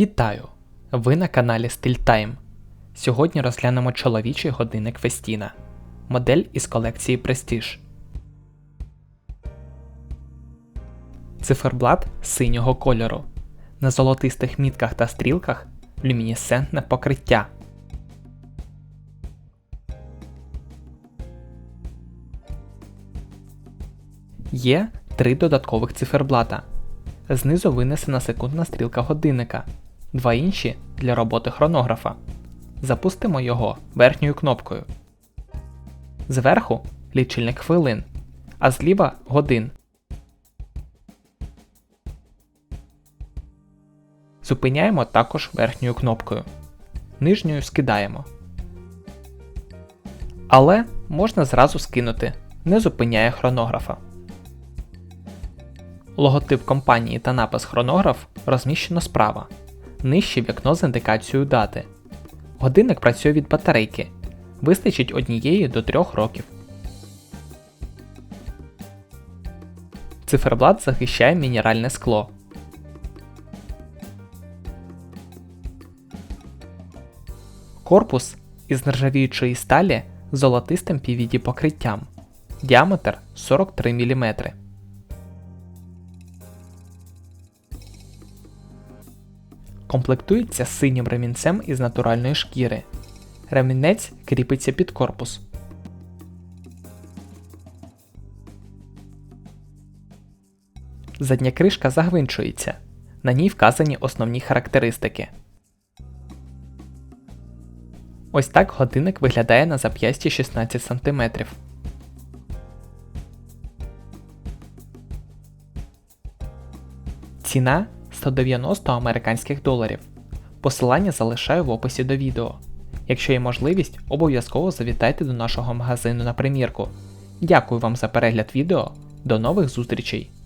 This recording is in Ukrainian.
Вітаю! Ви на каналі StillTime. Сьогодні розглянемо чоловічий годинник Festina. Модель із колекції Prestige. Циферблат синього кольору. На золотистих мітках та стрілках люмінесцентне покриття. Є три додаткових циферблата. Знизу винесена секундна стрілка годинника, два інші для роботи хронографа. Запустимо його верхньою кнопкою. Зверху лічильник хвилин, а зліва годин. Зупиняємо також верхньою кнопкою. Нижньою скидаємо. Але можна зразу скинути, не зупиняє хронографа. Логотип компанії та напис хронограф розміщено справа. Нижче вікно з індикацією дати. Годинник працює від батарейки. Вистачить однієї до 3 років. Циферблат захищає мінеральне скло. Корпус із нержавіючої сталі з золотистим PVD покриттям. Діаметр 43 мм. Комплектується синім ремінцем із натуральної шкіри. Ремінець кріпиться під корпус. Задня кришка загвинчується. На ній вказані основні характеристики. Ось так годинник виглядає на зап'ясті 16 см. Ціна 190 американських доларів. Посилання залишаю в описі до відео. Якщо є можливість, обов'язково завітайте до нашого магазину на примірку. Дякую вам за перегляд відео. До нових зустрічей!